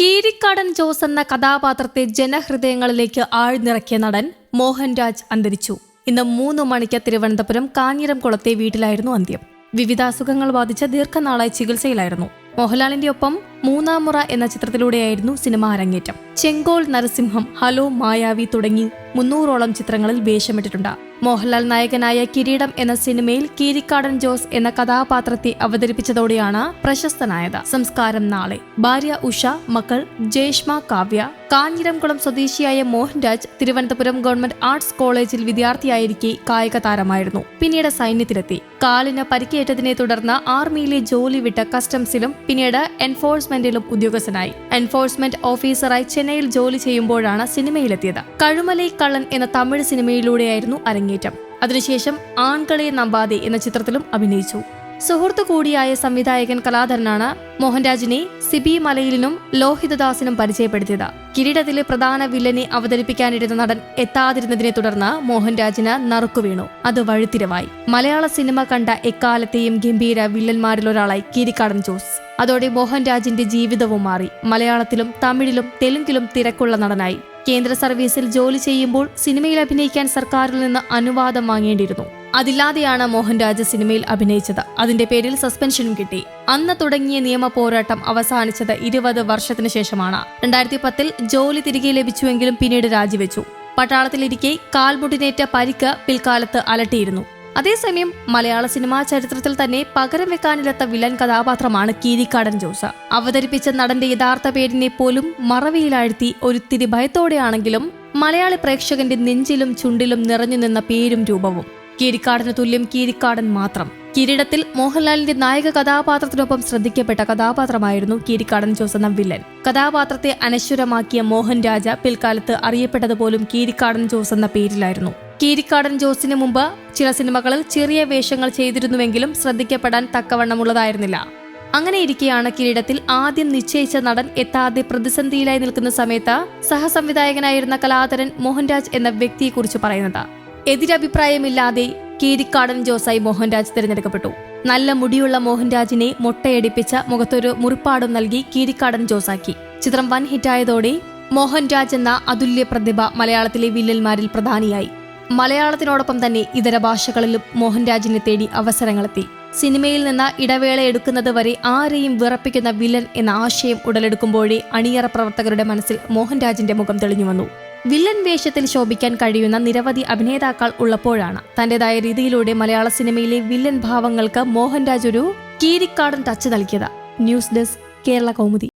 കീരിക്കാടൻ ജോസ് എന്ന കഥാപാത്രത്തെ ജനഹൃദയങ്ങളിലേക്ക് ആഴ്ന്നിറക്കിയ നടൻ മോഹൻരാജ് അന്തരിച്ചു. ഇന്ന് മൂന്ന് മണിക്ക് തിരുവനന്തപുരം കാഞ്ഞിരം കുളത്തെ വീട്ടിലായിരുന്നു അന്ത്യം. വിവിധ അസുഖങ്ങൾ ബാധിച്ച ദീർഘനാളായി ചികിത്സയിലായിരുന്നു. മോഹൻലാലിന്റെ ഒപ്പം മൂന്നാം മുറ എന്ന ചിത്രത്തിലൂടെയായിരുന്നു സിനിമ അരങ്ങേറ്റം. ചെങ്കോൾ നരസിംഹം ഹലോ മായാവി തുടങ്ങി മുന്നൂറോളം ചിത്രങ്ങളിൽ വേഷമിട്ടിട്ടുണ്ട്. മോഹൻലാൽ നായകനായ കിരീടം എന്ന സിനിമയിൽ കീരിക്കാടൻ ജോസ് എന്ന കഥാപാത്രത്തെ അവതരിപ്പിച്ചതോടെയാണ് പ്രശസ്തനായത്. സംസ്കാരം നാളെ. ഭാര്യ ഉഷ മക്കൾ ജേഷ്മ കാവ്യ. കാഞ്ഞിരംകുളം സ്വദേശിയായ മോഹൻരാജ് തിരുവനന്തപുരം ഗവൺമെന്റ് ആർട്സ് കോളേജിൽ വിദ്യാർത്ഥിയായിരിക്കെ കായിക താരമായിരുന്നു. പിന്നീട് സൈന്യത്തിലെത്തി. കാലിന് പരിക്കേറ്റതിനെ തുടർന്ന് ആർമിയിലെ ജോലി വിട്ട് കസ്റ്റംസിലും പിന്നീട് എൻഫോഴ്സ്മെന്റിലും ഉദ്യോഗസ്ഥനായി. എൻഫോഴ്സ്മെന്റ് ഓഫീസറായി ചെന്നൈയിൽ ജോലി ചെയ്യുമ്പോഴാണ് സിനിമയിലെത്തിയത്. കഴുമലൈ കള്ളൻ എന്ന തമിഴ് സിനിമയിലൂടെയായിരുന്നു അരങ്ങേറ്റം. അതിനുശേഷം ആൺകളെ നമ്പാതെ എന്ന ചിത്രത്തിലും അഭിനയിച്ചു. സുഹൃത്തു കൂടിയായ സംവിധായകൻ കലാധരനാണ് മോഹൻരാജിനെ സിബി മലയിലിനും ലോഹിതദാസിനും പരിചയപ്പെടുത്തിയത്. കിരീടത്തിലെ പ്രധാന വില്ലനെ അവതരിപ്പിക്കാനിരുന്ന നടൻ എത്താതിരുന്നതിനെ തുടർന്ന് മോഹൻരാജിന് നറുക്കുവീണു അത് വഴുത്തിരവായി. മലയാള സിനിമ കണ്ട എക്കാലത്തെയും ഗംഭീര വില്ലന്മാരിലൊരാളായി കീരിക്കാടൻ ജോസ്. അതോടെ മോഹൻരാജിന്റെ ജീവിതവും മാറി. മലയാളത്തിലും തമിഴിലും തെലുങ്കിലും തിരക്കുള്ള നടനായി. കേന്ദ്ര സർവീസിൽ ജോലി ചെയ്യുമ്പോൾ സിനിമയിൽ അഭിനയിക്കാൻ സർക്കാരിൽ നിന്ന് അനുവാദം വാങ്ങേണ്ടിയിരുന്നു. അതില്ലാതെയാണ് മോഹൻരാജ് സിനിമയിൽ അഭിനയിച്ചത്. അതിന്റെ പേരിൽ സസ്പെൻഷനും കിട്ടി. അന്ന് തുടങ്ങിയ നിയമ പോരാട്ടം അവസാനിച്ചത് ഇരുപത് വർഷത്തിനു ശേഷമാണ്. രണ്ടായിരത്തി പത്തിൽ ജോലി തിരികെ ലഭിച്ചുവെങ്കിലും പിന്നീട് രാജിവെച്ചു. പട്ടാളത്തിലിരിക്കെ കാൽമുട്ടിനേറ്റ പരിക്ക് പിൽക്കാലത്ത് അലട്ടിയിരുന്നു. അതേസമയം മലയാള സിനിമാ ചരിത്രത്തിൽ തന്നെ പകരം വെക്കാനില്ലാത്ത വില്ലൻ കഥാപാത്രമാണ് കീരിക്കാടൻ ജോസ. അവതരിപ്പിച്ച നടന്റെ യഥാർത്ഥ പേരിനെ പോലും മറവിയിലാഴ്ത്തി ഒരിത്തിരി ഭയത്തോടെയാണെങ്കിലും മലയാളി പ്രേക്ഷകന്റെ നെഞ്ചിലും ചുണ്ടിലും നിറഞ്ഞു നിന്ന പേരും രൂപവും. കീരിക്കാടന് തുല്യം കീരിക്കാടൻ മാത്രം. കിരീടത്തിൽ മോഹൻലാലിന്റെ നായക കഥാപാത്രത്തിനൊപ്പം ശ്രദ്ധിക്കപ്പെട്ട കഥാപാത്രമായിരുന്നു കീരിക്കാടൻ ജോസ് എന്ന വില്ലൻ. കഥാപാത്രത്തെ അനശ്വരമാക്കിയ മോഹൻ രാജ പിൽക്കാലത്ത് അറിയപ്പെട്ടതുപോലും കീരിക്കാടൻ ജോസ് എന്ന പേരിലായിരുന്നു. കീരിക്കാടൻ ജോസിന് മുമ്പ് ചില സിനിമകളിൽ ചെറിയ വേഷങ്ങൾ ചെയ്തിരുന്നുവെങ്കിലും ശ്രദ്ധിക്കപ്പെടാൻ തക്കവണ്ണമുള്ളതായിരുന്നില്ല. അങ്ങനെയിരിക്കെയാണ് കിരീടത്തിൽ ആദ്യം നിശ്ചയിച്ച നടൻ എത്താതെ പ്രതിസന്ധിയിലായി നിൽക്കുന്ന സമയത്ത് സഹസംവിധായകനായിരുന്ന കലാധരൻ മോഹൻരാജ് എന്ന വ്യക്തിയെക്കുറിച്ച് പറയുന്നത്. എതിരഭിപ്രായമില്ലാതെ കീരിക്കാടൻ ജോസായി മോഹൻരാജ് തിരഞ്ഞെടുക്കപ്പെട്ടു. നല്ല മുടിയുള്ള മോഹൻരാജിനെ മൊട്ടയടിപ്പിച്ച മുഖത്തൊരു മുറിപ്പാടും നൽകി കീരിക്കാടൻ ജോസാക്കി. ചിത്രം വൻ ഹിറ്റായതോടെ മോഹൻരാജ് എന്ന അതുല്യ പ്രതിഭ മലയാളത്തിലെ വില്ലന്മാരിൽ പ്രധാനിയായി. മലയാളത്തിനോടൊപ്പം തന്നെ ഇതര ഭാഷകളിലും മോഹൻരാജിനെ തേടി അവസരങ്ങളെത്തി. സിനിമയിൽ നിന്ന് ഇടവേള എടുക്കുന്നത് വരെ ആരെയും വിറപ്പിക്കുന്ന വില്ലൻ എന്ന ആശയം ഉടലെടുക്കുമ്പോഴേ അണിയറ പ്രവർത്തകരുടെ മനസ്സിൽ മോഹൻരാജിന്റെ മുഖം തെളിഞ്ഞു വന്നു. വില്ലൻ വേഷത്തിൽ ശോഭിക്കാൻ കഴിയുന്ന നിരവധി അഭിനേതാക്കൾ ഉള്ളപ്പോഴാണ്. തന്റേതായ രീതിയിലൂടെ മലയാള സിനിമയിലെ വില്ലൻ ഭാവങ്ങൾക്ക് മോഹൻരാജ് ഒരു കീരിക്കാടൻ ടച്ച് നൽകിയത്. News desk Kerala Kaumudi.